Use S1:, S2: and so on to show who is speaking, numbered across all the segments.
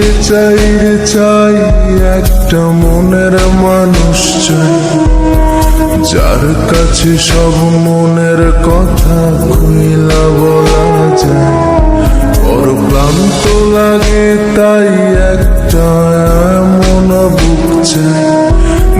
S1: চাই রে চাই, একটা মনের মানুষ চাই। যার কাছে সব মনের কথা খুইলা বলা যায়। ওর ক্লান্ত লাগে তাই একটা এমন বুক চাই।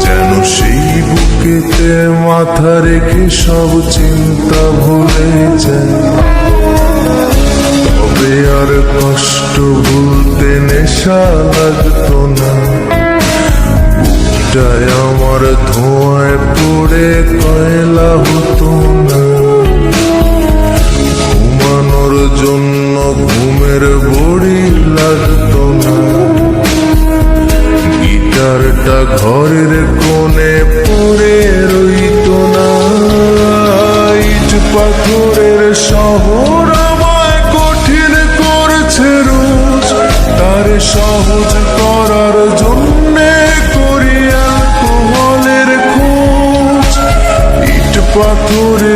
S1: যেন সেই বুকেতে মাথা রেখে সব চিন্তা ভুলে যায়। তবে আর কষ্ট ভুলতে নেশা লাগতো না। বুকটায় আমার ধোঁয়ায় পড়ে কয়লা হতো না। ঘুমানোর জন্য ঘুমের বড়ি লাগতো না। গিটারটা ঘরের কোণে পড়ে রইতো না। ইট পাথরের শহর তার সহজ করার জন্যে করিয়া কোহলের খোঁজ ইট পাথরের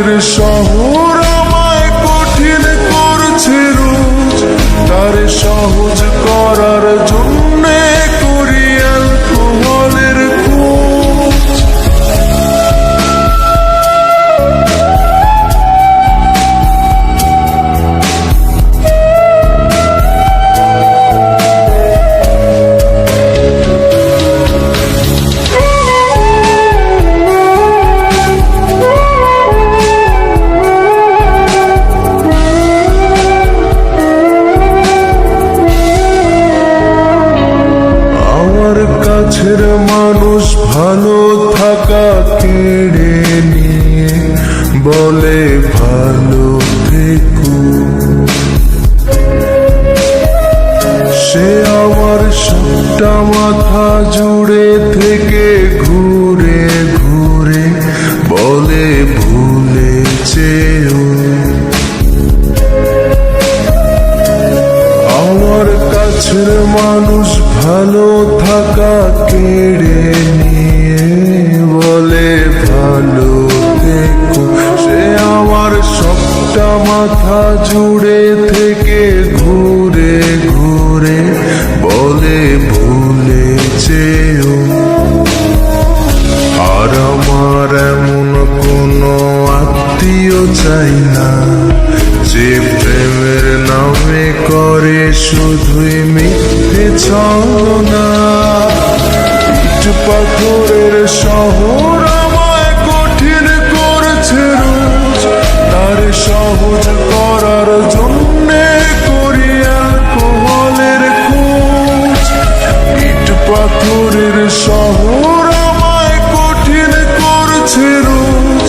S1: কাছের মানুষ ভালো থাকা কেড়ে নিয়ে বলে ভালো থেকো সে আমার সবটা মাথা জুড়ে থেকে জুড়ে থেকে ঘুরে ঘুরে বলে ভুলে চেয়েও আর আমার এমন কোনো আত্মীয় চাই না, যে প্রেমের নামে করে শুধুই মিথ্যে ছলনা। ইট পাথরের শহর আমায় কঠিন করেছে রোজ, তার সহজ পাথরের শহর আমায় কঠিন করছে রোজ।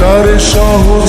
S1: তার সহজ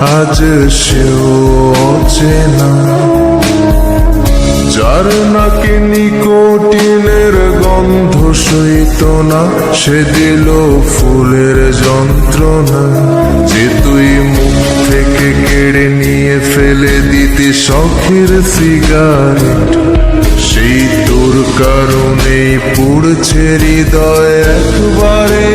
S1: আজ সেও অচেনা যার নাকি নিকোটিনের গন্ধ সইত না, সে দিল ফুলের যন্ত্রণা। যে তুই মুখ থেকে কেড়ে নিয়ে ফেলে দিতে শখের সিগারেট, সেই তোর কারণেই পুড়ছে হৃদয় একবার।